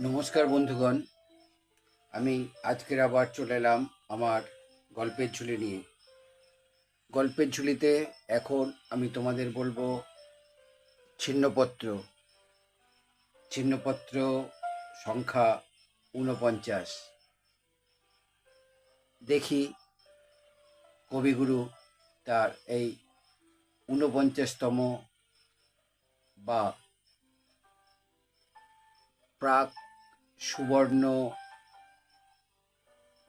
নমস্কার বন্ধুগণ। আমি আজকের আবার চলে এলাম আমার গল্পের ঝুলি নিয়ে। গল্পের ঝুলিতে এখন আমি তোমাদের বলব ছিন্নপত্র। ছিন্নপত্র সংখ্যা ঊনপঞ্চাশ। দেখি কবিগুরু তার এই ঊনপঞ্চাশতম বা প্রাক সুবর্ণ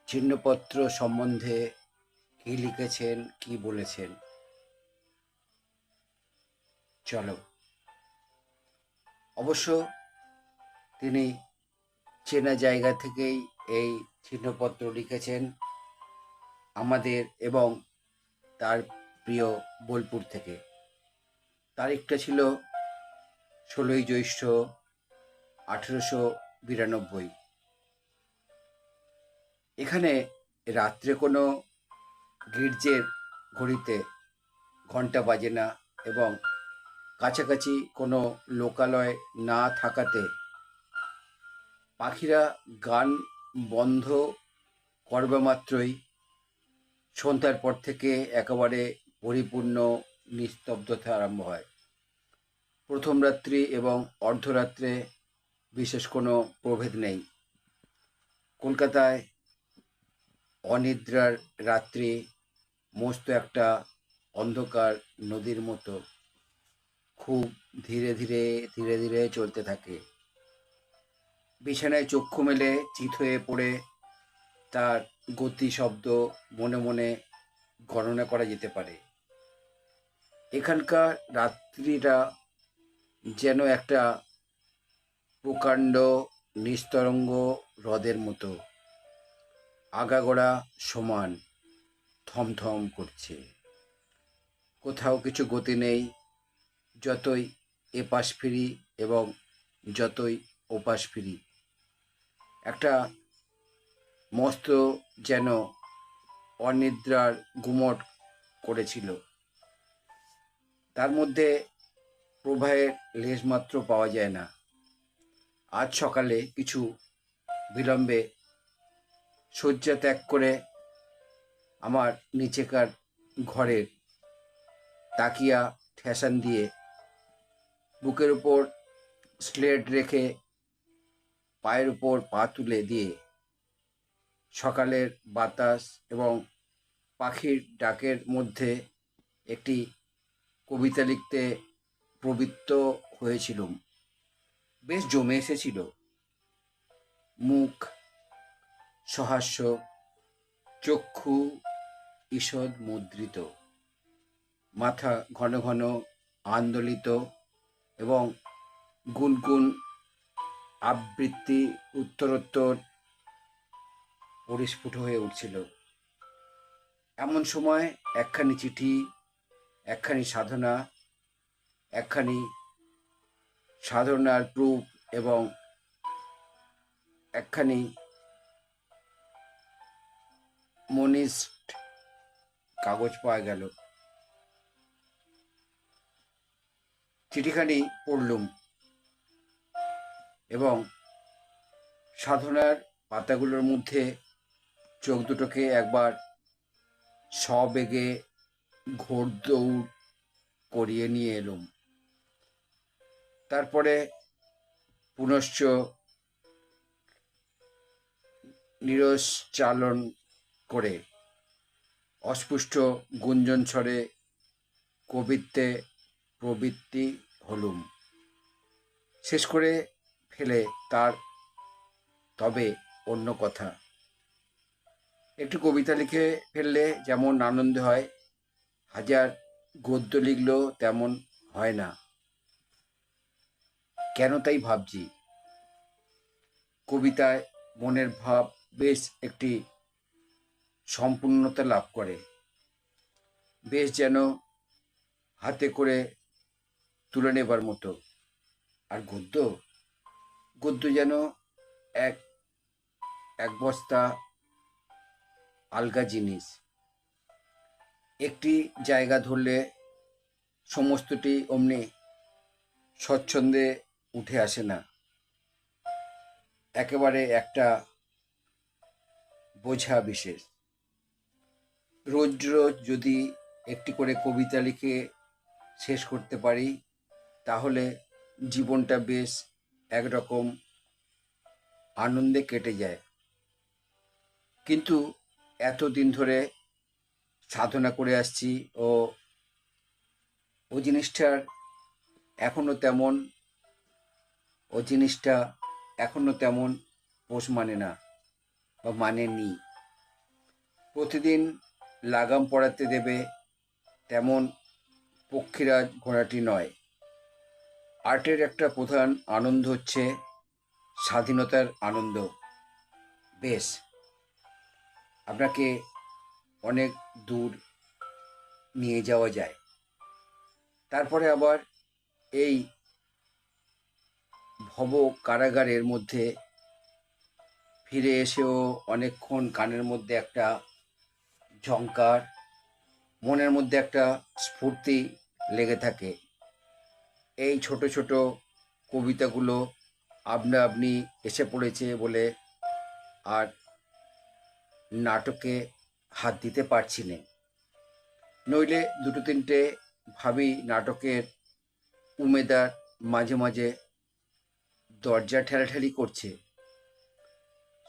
চিহ্নপত্র সম্বন্ধে কি লিখেছেন, কি বলেছেন? চলো। অবশ্য তিনি চেনা জায়গা থেকেই এই চিহ্নপত্র লিখেছেন আমাদের এবং তার প্রিয় বোলপুর থেকে। তারিখটা ছিল ষোলোই জ্যৈষ্ঠ আঠেরোশো বিরানব্বই। এখানে রাত্রে কোনো গির্জের ঘড়িতে ঘণ্টা বাজে না এবং কাছাকাছি কোনো লোকালয় না থাকাতে পাখিরা গান বন্ধ করবে মাত্রই সন্ধ্যার পর থেকে একেবারে পরিপূর্ণ নিস্তব্ধতা আরম্ভ হয়। প্রথম রাত্রি এবং অর্ধরাত্রে বিশেষ কোনো প্রভেদ নেই। কলকাতায় অনিদ্রার রাত্রি, মস্ত একটা অন্ধকার নদীর মতো খুব ধীরে ধীরে ধীরে ধীরে চলতে থাকে। বিছানায় চক্ষু মেলে, চিত হয়ে পড়ে, তার গতি শব্দ মনে মনে গণনা করা যেতে পারে। এখানকার রাত্রিটা যেন একটা প্রকাণ্ড নিস্তরঙ্গ হ্রদের মতো। আগাগোড়া সমান থমথম করছে। কোথাও কিছু গতি নেই, যতই এপাশ ফিরি এবং যতই ওপাশ ফিরি। একটা মস্ত যেন অনিদ্রার গুমট করেছিল। তার মধ্যে প্রবাহের লেশমাত্র পাওয়া যায় না। আজ সকালে কিছু বিলম্বে শয্যা ত্যাগ করে আমার নিচেকার ঘরের তাকিয়া ঠেসান দিয়ে বুকের উপর স্লেট রেখে পায়ের উপর পা তুলে দিয়ে সকালের বাতাস এবং পাখির ডাকের মধ্যে একটি কবিতা লিখতে প্রবৃত্ত হয়েছিলুম। বেশ জমে এসেছিল। মুখ, সহাস্য, চক্ষু ঈষদ মুদ্রিত। মাথা ঘন ঘন আন্দোলিত এবং গুনগুন আবৃত্তি উত্তরোত্তর পরিস্ফুট হয়ে উঠছিল। এমন সময় একখানি চিঠি, একখানি সাধনা, একখানি সাধনার প্রুফ এবং একখানি মনিস্ট কাগজ পাওয়া গেল। চিঠিখানি পড়লুম এবং সাধনার পাতাগুলোর মধ্যে চোখ দুটোকে একবার সবেগে ঘোড়দৌড় করিয়ে নিয়ে এলুম। তারপরে পুনশ্চ নিরস চালন করে অস্পুষ্ট গুঞ্জন ছড়ে কবিত্বে প্রবৃত্তি হলুম। শেষ করে ফেলে তার তবে অন্য কথা। একটু কবিতা লিখে ফেললে যেমন আনন্দ হয়, হাজার গদ্য লিখলেও তেমন হয় না। কেন তাই ভাবছি? কবিতায় মনের ভাব বেশ একটি সম্পূর্ণতা লাভ করে। বেশ যেন হাতে করে তুলে নেবার মতো। আর গদ্য? গদ্য যেন এক এক বস্তা আলগা জিনিস। একটি জায়গা ধরলে সমস্তটি অমনি স্বচ্ছন্দে উঠে আসে না। একেবারে একটা বোঝা বিশেষ। রোজ রোজ যদি একটি করে কবিতা লিখে শেষ করতে পারি, তাহলে জীবনটা বেশ একরকম আনন্দে কেটে যায়। কিন্তু এতদিন ধরে সাধনা করে আসছি ও ও জিনিসটার এখনও তেমন ও জিনিসটা এখনও তেমন পোষ মানে না বা মানে মানেনি প্রতিদিন লাগাম পড়াতে দেবে তেমন পক্ষীরাজ ঘোড়াটি নয়। আর্টের একটা প্রধান আনন্দ হচ্ছে স্বাধীনতার আনন্দ। বেশ, আপনাকে অনেক দূর নিয়ে যাওয়া যায়। তারপরে আবার এই ভব কারাগারের মধ্যে ফিরে এসেও অনেকক্ষণ কানের মধ্যে একটা ঝঙ্কার মনের মধ্যে একটা স্ফূর্তি লেগে থাকে। এই ছোট ছোট কবিতাগুলো আপনা আপনি এসে পড়েছে বলে আর নাটকে হাত দিতে পারছি না। নইলে দুটো তিনটে ভাবি নাটকের উমেদার মাঝে মাঝে দরজা ঠেলাঠেলি করছে।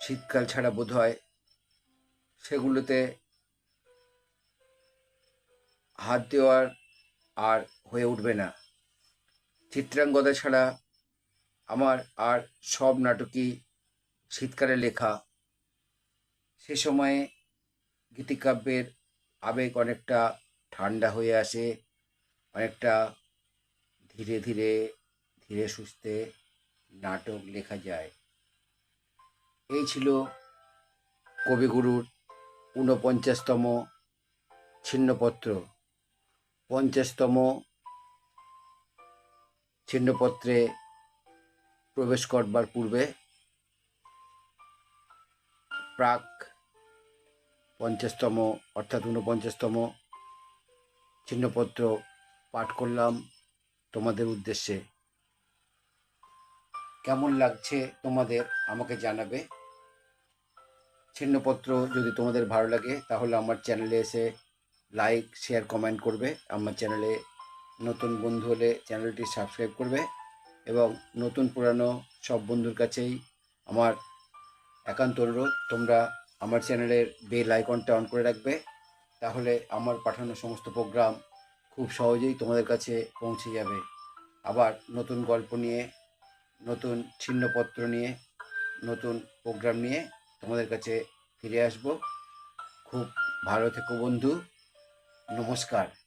শীতকাল ছাড়া বোধ হয় সেগুলোতে হাত দেওয়ার আর হয়ে উঠবে না। চিত্রাঙ্গদা ছাড়া আমার আর সব নাটকই শীতকালে লেখা। সে সময়ে গীতিকাব্যের আবেগ অনেকটা ঠান্ডা হয়ে আসে, অনেকটা ধীরে ধীরে ধীরে সুস্থে নাটক লেখা যায়। এই ছিল কবিগুরুর ঊনপঞ্চাশতম ছিন্নপত্র। পঞ্চাশতম ছিন্নপত্রে প্রবেশ করবার পূর্বে প্রাক পঞ্চাশতম অর্থাৎ ঊনপঞ্চাশতম ছিন্নপত্র পাঠ করলাম তোমাদের উদ্দেশ্যে। কেমন লাগছে তোমাদের আমাকে জানাবে। ছিন্নপত্র যদি তোমাদের ভালো লাগে, তাহলে আমার চ্যানেলে এসে লাইক, শেয়ার, কমেন্ট করবে। আমার চ্যানেলে নতুন বন্ধু হলে চ্যানেলটি সাবস্ক্রাইব করবে এবং নতুন পুরানো সব বন্ধুর কাছেই আমার একান্ত অনুরোধ, তোমরা আমার চ্যানেলের বেল আইকনটা অন করে রাখবে। তাহলে আমার পাঠানো সমস্ত প্রোগ্রাম খুব সহজেই তোমাদের কাছে পৌঁছে যাবে। আবার নতুন গল্প নিয়ে নতুন ছিন্নপত্র নিয়ে, নতুন প্রোগ্রাম নিয়ে তোমাদের কাছে ফিরে আসব। খুব ভালো থেকো বন্ধু। নমস্কার।